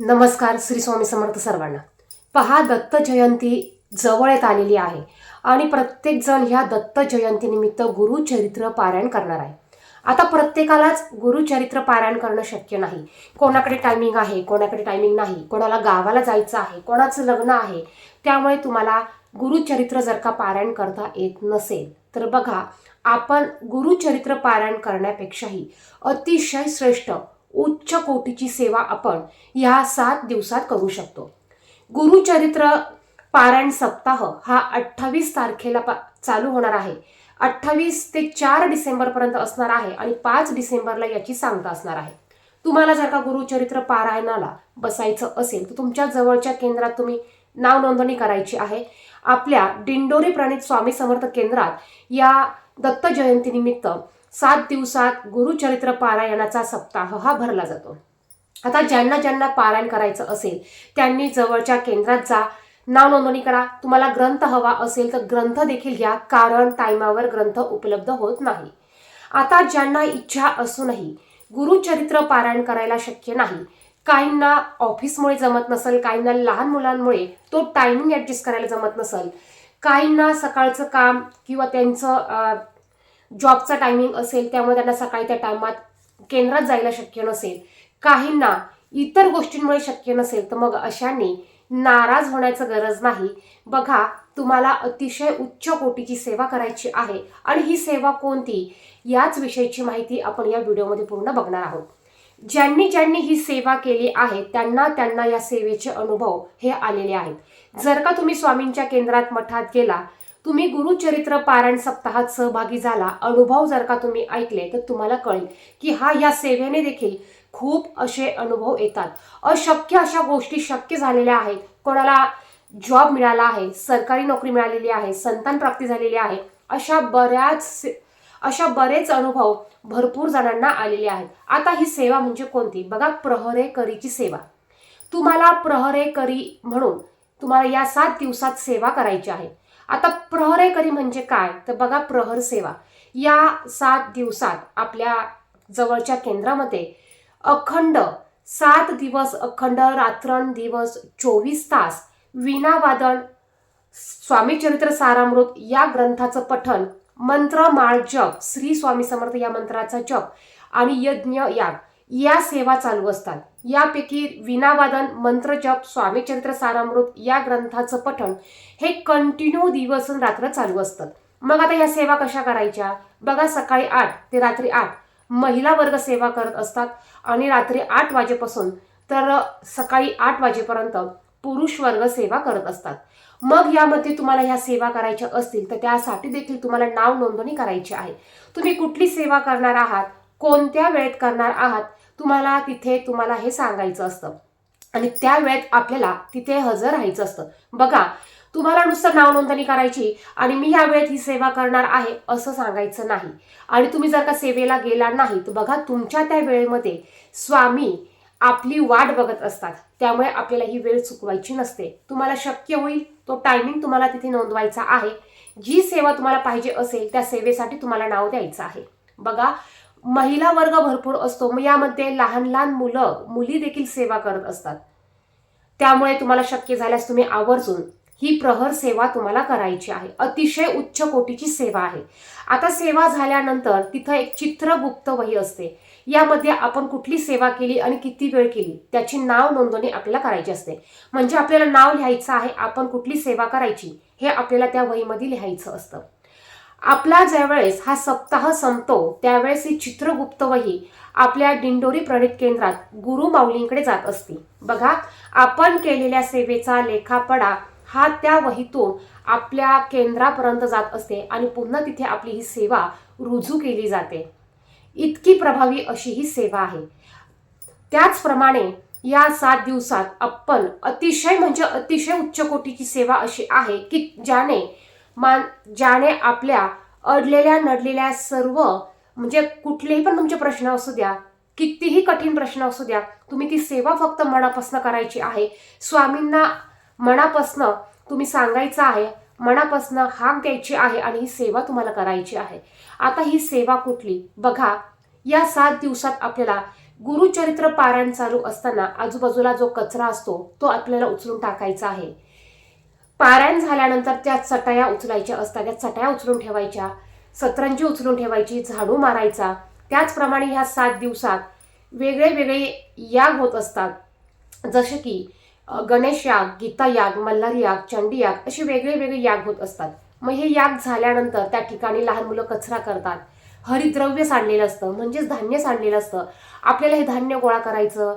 नमस्कार श्री स्वामी समर्थ सर्वांना. पहा दत्त जयंती जवळ येत आलेली आहे आणि प्रत्येकजण ह्या दत्त जयंतीनिमित्त गुरुचरित्र पारायण करणार आहे. आता प्रत्येकालाच गुरुचरित्र पारायण करणं शक्य नाही. कोणाकडे टायमिंग आहे कोणाकडे टायमिंग नाही कोणाला गावाला जायचं आहे कोणाचं लग्न आहे त्यामुळे तुम्हाला गुरुचरित्र जर का पारायण करता येत नसेल तर बघा आपण गुरुचरित्र पारायण करण्यापेक्षाही अतिशय श्रेष्ठ उच्च कोटीची सेवा आपण या सात दिवसात करू शकतो. गुरुचरित्र पारायण सप्ताह हा अठ्ठावीस तारखेला पा चालू होणार आहे. अठ्ठावीस ते चार डिसेंबरपर्यंत असणार आहे आणि पाच डिसेंबरला याची सांगता असणार आहे. तुम्हाला जर का गुरुचरित्र पारायणाला बसायचं असेल तर तुमच्या जवळच्या केंद्रात तुम्ही नाव नोंदणी करायची आहे. आपल्या दिंडोरी प्रणित स्वामी समर्थ केंद्रात या दत्त जयंतीनिमित्त सात दिवसात गुरुचरित्र पारायणाचा सप्ताह हा भरला जातो. आता ज्यांना ज्यांना पारायण करायचं असेल त्यांनी जवळच्या केंद्रात जा. नाव नोंदणी करा. तुम्हाला ग्रंथ हवा असेल तर ग्रंथ देखील घ्या कारण टायमावर ग्रंथ उपलब्ध होत नाही. आता ज्यांना इच्छा असूनही गुरुचरित्र पारायण करायला शक्य नाही काहींना ऑफिसमुळे जमत नसेल काहींना लहान मुलांमुळे तो टायमिंग ॲडजस्ट करायला जमत नसेल काहींना सकाळचं काम किंवा त्यांचं जॉबचा टायमिंग असेल त्यामुळे त्यांना सकाळी त्या टायमात केंद्रात जायला शक्य नसेल. काहींना इतर गोष्टींमुळे शक्य नसेल तर मग अशांनी नाराज होण्याचं गरज नाही. बघा तुम्हाला अतिशय उच्च कोटीची सेवा करायची आहे. आणि ही सेवा कोणती? याच विषयीची माहिती आपण या व्हिडिओमध्ये पूर्ण बघणार आहोत. ज्यांनी ज्यांनी ही सेवा केली आहे त्यांना त्यांना या सेवेचे अनुभव हे आलेले आहेत. जर का तुम्ही स्वामींच्या केंद्रात मठात गेला तुम्ही गुरुचरित्र पारायण सप्ताहात सहभागी झाला अनुभव जर का तुम्ही ऐकले तर तुम्हाला कळेल की हा या सेवेने देखील खूप असे अनुभव येतात. अशक्य अशा गोष्टी शक्य झालेल्या आहेत. कोणाला जॉब मिळाला आहे सरकारी नोकरी मिळालेली आहे संतान प्राप्ती झालेली आहे अशा बऱ्याच अशा बरेच अनुभव भरपूर जणांना आलेले आहेत. आता ही सेवा म्हणजे कोणती? बघा प्रहरेकरीची सेवा. तुम्हाला प्रहरेकरी म्हणून तुम्हाला या सात दिवसात सेवा करायची आहे. आता प्रहरेकरी म्हणजे काय? तर बघा प्रहर सेवा. या सात दिवसात आपल्या जवळच्या केंद्रामध्ये अखंड सात दिवस अखंड रात्रंदिवस चोवीस तास वीणावादन स्वामीचरित्र सारामृत या ग्रंथाचं पठन मंत्र माळ जप श्री स्वामी समर्थ या मंत्राचा जप आणि यज्ञ याग या सेवा चालू असतात. यापैकी विनावादन मंत्रजप स्वामीचंद्र सारामृत या ग्रंथाचं पठण हे कंटिन्यू दिवस आणि रात्र चालू असतात मग आता या सेवा कशा करायच्या? बघा सकाळी आठ ते रात्री आठ. महिला वर्ग सेवा करत असतात आणि रात्री आठ वाजेपासून तर सकाळी आठ वाजेपर्यंत पुरुष वर्ग सेवा करत असतात. मग यामध्ये तुम्हाला ह्या सेवा करायच्या असतील तर त्यासाठी देखील तुम्हाला नाव नोंदणी करायची आहे. तुम्ही कुठली सेवा करणार आहात? कोणत्या वेळेत करणार आहात? तुम्हाला तिथे तुम्हाला हे सांगायचं असतं. आणि त्या वेळेत आपल्याला तिथे हजर राहायचं असतं. बघा तुम्हाला नुसतं नाव नोंदणी करायची आणि मी ह्या वेळेत ही सेवा करणार आहे असं सांगायचं नाही. आणि तुम्ही जर का सेवेला गेला नाही तर बघा तुमच्या त्या वेळेमध्ये स्वामी आपली वाट बघत असतात. त्यामुळे आपल्याला ही वेळ चुकवायची नसते. तुम्हाला शक्य होईल तो टायमिंग तुम्हाला तिथे नोंदवायचा आहे. जी सेवा तुम्हाला पाहिजे असेल त्या सेवेसाठी तुम्हाला नाव द्यायचं आहे. बघा महिला वर्ग भरपूर असतो. मग यामध्ये लहान लहान मुलं मुली देखील सेवा करत असतात. त्यामुळे तुम्हाला शक्य झाल्यास तुम्ही आवर्जून ही प्रहर सेवा तुम्हाला करायची आहे. अतिशय उच्च कोटीची सेवा आहे. आता सेवा झाल्यानंतर तिथं एक चित्रगुप्त वही असते. यामध्ये आपण कुठली सेवा केली आणि किती वेळ केली त्याची नाव नोंदणी आपल्याला करायची असते. म्हणजे आपल्याला नाव लिहायचं आहे आपण कुठली सेवा करायची हे आपल्याला त्या वहीमध्ये लिहायचं असतं. आपला ज्यावेळेस हा सप्ताह संपतो त्यावेळेस ही चित्रगुप्त वही आपल्या दिंडोरी प्रणित केंद्रात गुरु माऊलींकडे जात असते. बघा आपण केलेल्या सेवेचा लेखापडा हा त्या वहीतून आपल्या केंद्रापर्यंत जात असते आणि पुन्हा तिथे आपली ही सेवा रुजू केली जाते. इतकी प्रभावी अशी ही सेवा आहे. त्याचप्रमाणे या सात दिवसात आपण अतिशय म्हणजे अतिशय उच्च कोटीची सेवा अशी आहे की ज्याने मान ज्याने आपल्या अडलेल्या नडलेल्या सर्व म्हणजे कुठलेही पण तुमचे प्रश्न असू द्या कितीही कठीण प्रश्न असू द्या तुम्ही ती सेवा फक्त मनापासून करायची आहे. स्वामींना मनापासनं तुम्ही सांगायचं आहे मनापासनं हाक द्यायची आहे आणि ही सेवा तुम्हाला करायची आहे. आता ही सेवा कुठली? बघा या सात दिवसात आपल्याला गुरुचरित्र पारायण चालू असताना आजूबाजूला जो कचरा असतो तो आपल्याला उचलून टाकायचा आहे. पारायण झाल्यानंतर त्या चटया उचलायच्या असतात त्या चटया उचलून ठेवायच्या सतरंजी उचलून ठेवायची झाडू मारायचा. त्याचप्रमाणे ह्या सात दिवसात वेगळे वेगळे याग होत असतात. जसे की गणेश याग गीता याग मल्हारी याग चंडी याग असे वेगळे वेगळे याग होत असतात. मग हे याग झाल्यानंतर त्या ठिकाणी लहान मुलं कचरा करतात. हरिद्रव्य सांडलेलं असतं म्हणजेच धान्य सांडलेलं असतं. आपल्याला हे धान्य गोळा करायचं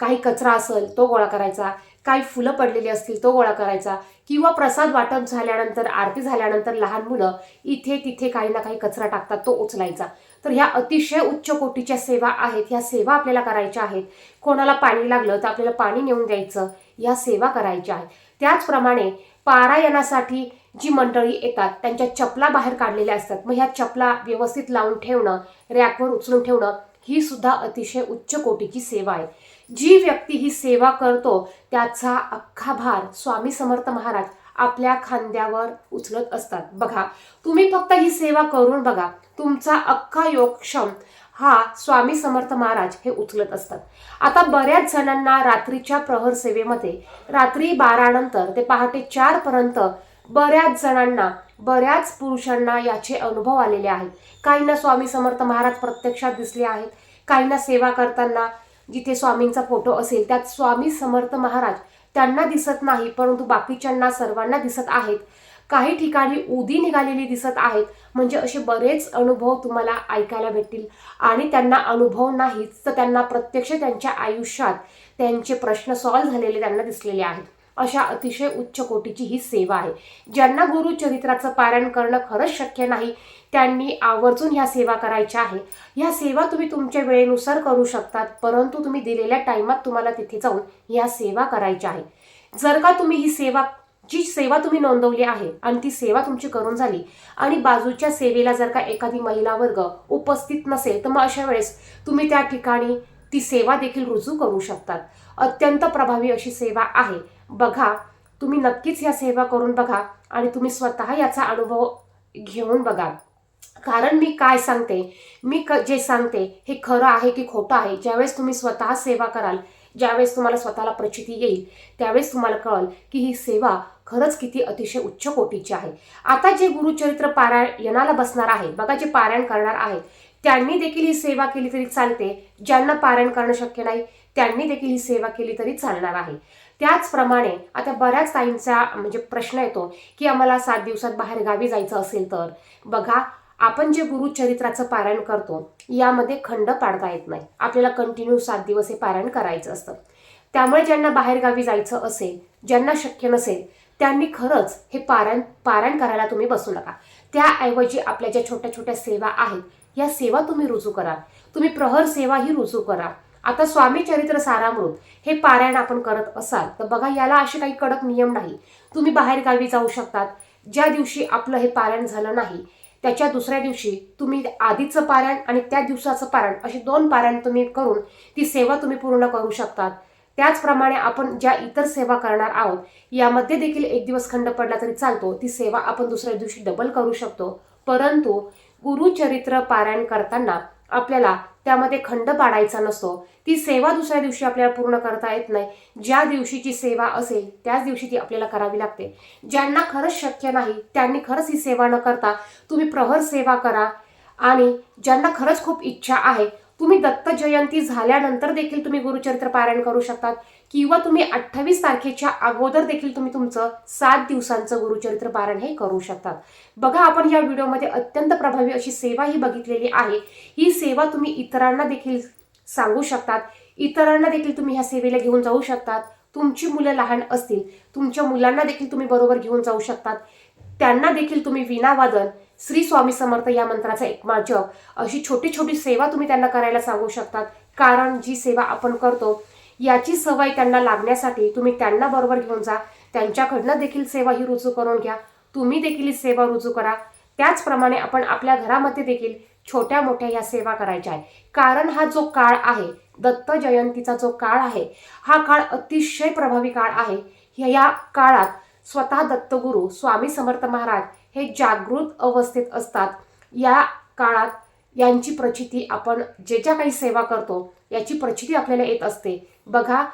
काही कचरा असेल तो गोळा करायचा. काही फुलं पडलेली असतील तो गोळा करायचा. किंवा प्रसाद वाटप झाल्यानंतर आरती झाल्यानंतर लहान मुलं इथे तिथे काही ना काही कचरा टाकतात तो उचलायचा. तर ह्या अतिशय उच्च कोटीच्या सेवा आहेत. ह्या सेवा आपल्याला करायच्या आहेत. कोणाला पाणी लागलं तर आपल्याला पाणी नेऊन द्यायचं. ह्या सेवा करायच्या आहेत. त्याचप्रमाणे पारायणासाठी जी मंडळी येतात त्यांच्या चपला बाहेर काढलेल्या असतात. मग ह्या चपला व्यवस्थित लावून ठेवणं रॅकवर उचलून ठेवणं ही सुद्धा अतिशय उच्च कोटीची सेवा आहे. जी व्यक्ती ही सेवा करतो त्याचा अख्खा भार स्वामी समर्थ महाराज आपल्या खांद्यावर उचलत असतात. बघा तुम्ही फक्त ही सेवा करून बघा तुमचा अख्खा योगक्षम हा स्वामी समर्थ महाराज हे उचलत असतात. आता बऱ्याच जणांना रात्रीच्या प्रहर सेवेमध्ये रात्री बारा नंतर ते पहाटे चार पर्यंत बऱ्याच जणांना बऱ्याच पुरुषांना याचे अनुभव आलेले आहेत. काहींना स्वामी समर्थ महाराज प्रत्यक्षात दिसले आहेत. काहींना सेवा करताना जिथे स्वामींचा फोटो असेल त्यात स्वामी समर्थ महाराज त्यांना दिसत नाही परंतु बाकीच्यांना सर्वांना दिसत आहेत. काही ठिकाणी उदी निघालेली दिसत आहेत. म्हणजे असे बरेच अनुभव तुम्हाला ऐकायला भेटतील. आणि त्यांना अनुभव नाहीच तर त्यांना प्रत्यक्ष त्यांच्या आयुष्यात त्यांचे प्रश्न सॉल्व्ह झालेले त्यांना दिसलेले आहेत. अशा अतिशय उच्च कोटीची ही सेवा आहे. ज्यांना गुरुचरित्राचं पारायण करणं खरंच शक्य नाही त्यांनी आवर्जून ह्या सेवा करायच्या आहे. ह्या सेवा तुम्ही तुमच्या वेळेनुसार करू शकतात परंतु तुम्ही दिलेल्या टाइमात तुम्हाला तिथे जाऊन ह्या सेवा करायच्या आहे. जर का तुम्ही ही सेवा जी सेवा तुम्ही नोंदवली आहे आणि ती सेवा तुमची करून झाली आणि बाजूच्या सेवेला जर का एखादी महिला वर्ग उपस्थित नसेल तर मग अशा वेळेस तुम्ही त्या ठिकाणी ती सेवा देखील रुजू करू शकतात. अत्यंत प्रभावी अशी सेवा आहे. बघा तुम्ही नक्कीच ह्या सेवा करून बघा आणि तुम्ही स्वतः याचा अनुभव घेऊन बघा. कारण मी काय सांगते? मी क जे सांगते हे खरं आहे की खोटं आहे? ज्यावेळेस तुम्ही स्वतः सेवा कराल ज्यावेळेस तुम्हाला स्वतःला प्रचिती येईल त्यावेळेस तुम्हाला कळल की ही सेवा खरंच किती अतिशय उच्च कोटीची आहे. आता जे गुरुचरित्र पारायणाला बसणार आहे बघा जे पारायण करणार आहेत त्यांनी देखील ही सेवा केली तरी चालते. ज्यांना पारायण करणं शक्य नाही त्यांनी देखील ही सेवा केली तरी चालणार आहे. त्याचप्रमाणे आता बऱ्याच ताईंचा म्हणजे प्रश्न येतो की आम्हाला सात दिवसात बाहेर गावी जायचं असेल तर. बघा आपण जे गुरुचरित्राचं पारायण करतो यामध्ये खंड पाडता येत नाही. आपल्याला कंटिन्यू सात दिवस हे पारायण करायचं असतं. त्यामुळे ज्यांना बाहेरगावी जायचं असेल ज्यांना शक्य नसेल त्यांनी खरंच हे पारायण पारायण करायला तुम्ही बसू नका. त्याऐवजी आपल्या ज्या छोट्या छोट्या सेवा आहेत या सेवा तुम्ही रुजू करा. तुम्ही प्रहर सेवा ही रुजू करा. आता स्वामी चरित्र सारामृत हे पारायण आपण करत असाल तर बघा याला असे काही कडक नियम नाही. तुम्ही बाहेरगावी जाऊ शकतात. ज्या दिवशी आपलं हे पारायण झालं नाही त्याच्या दुसऱ्या दिवशी तुम्ही आधीचं पारायण आणि त्या दिवसाचं पारायण असे दोन पारायण तुम्ही करून ती सेवा तुम्ही पूर्ण करू शकतात. त्याचप्रमाणे आपण ज्या इतर सेवा करणार आहोत यामध्ये देखील एक दिवस खंड पडला तरी चालतो. ती सेवा आपण दुसऱ्या दिवशी डबल करू शकतो. परंतु गुरुचरित्र पारायण करताना आपल्याला त्यामध्ये खंड पाडायचा नसतो. ती सेवा दुसऱ्या दिवशी आपल्याला पूर्ण करता येत नाही. ज्या दिवशीची सेवा असेल त्याच दिवशी ती आपल्याला करावी लागते. ज्यांना खरंच शक्य नाही त्यांनी खरंच ही सेवा न करता तुम्ही प्रहर सेवा करा. आणि ज्यांना खरंच खूप इच्छा आहे तुम्ही दत्त जयंती झाल्यानंतर देखील तुम्ही गुरुचरित्र पारायण करू शकतात किंवा तुम्ही अठ्ठावीस तारखेच्या अगोदर देखील तुम्ही तुमचं सात दिवसांचं गुरुचरित्र पारायण हे करू शकतात. बघा आपण या व्हिडिओमध्ये अत्यंत प्रभावी अशी सेवा ही बघितलेली आहे. ही सेवा तुम्ही इतरांना देखील सांगू शकतात. इतरांना देखील तुम्ही ह्या सेवेला घेऊन जाऊ शकतात. तुमची मुलं लहान असतील. तुमच्या मुलांना देखील तुम्ही बरोबर घेऊन जाऊ शकतात. त्यांना देखील तुम्ही विनावादन श्री स्वामी समर्थ या मंत्राचा एक जप अशी छोटी छोटी सेवा तुम्ही त्यांना करायला सांगू शकतात. कारण जी सेवा आपण करतो याची सवय त्यांना लागण्यासाठी तुम्ही त्यांना बरोबर घेऊन जा. त्यांच्याकडनं देखील सेवा ही रुजू करून घ्या. तुम्ही देखील ही सेवा रुजू करा. त्याचप्रमाणे आपण आपल्या घरामध्ये देखील छोट्या मोठ्या ह्या सेवा करायच्या आहे कारण हा जो काळ आहे दत्त जयंतीचा जो काळ आहे हा काळ अतिशय प्रभावी काळ आहे. ह्या- या काळात स्वतः दत्तगुरू स्वामी समर्थ महाराज हे जागृत अवस्थेत असतात. या काळात यांची प्रचिती आपण जे ज्या काही सेवा करतो याची प्रचिती आपल्याला येत असते. बघा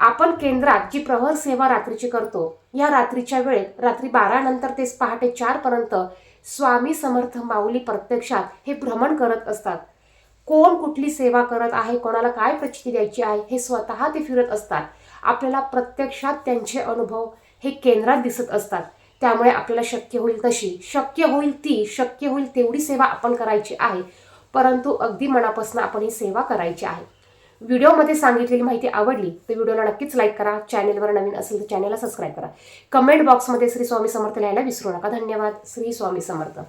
आपण केंद्रात जी प्रहर सेवा रात्रीची करतो या रात्रीच्या वेळेत रात्री बारा नंतर ते पहाटे चार पर्यंत स्वामी समर्थ माऊली प्रत्यक्षात हे भ्रमण करत असतात. कोण कुठली सेवा करत आहे कोणाला काय प्रचिती द्यायची आहे हे स्वतः ते फिरत असतात. आपल्याला प्रत्यक्षात त्यांचे अनुभव हे केंद्रात दिसत असतात. त्यामुळे आपल्याला शक्य होईल तशी. शक्य होईल ती शक्य होईल तेवढी सेवा आपण करायची आहे. परंतु अगदी मनापासून आपण ही सेवा करायची आहे. व्हिडिओमध्ये सांगितलेली माहिती आवडली तर व्हिडिओला नक्कीच लाईक करा. चॅनेलवर नवीन असेल तर चॅनेलला सबस्क्राईब करा. कमेंट बॉक्समध्ये श्री स्वामी समर्थ लिहायला विसरू नका. धन्यवाद. श्री स्वामी समर्थ.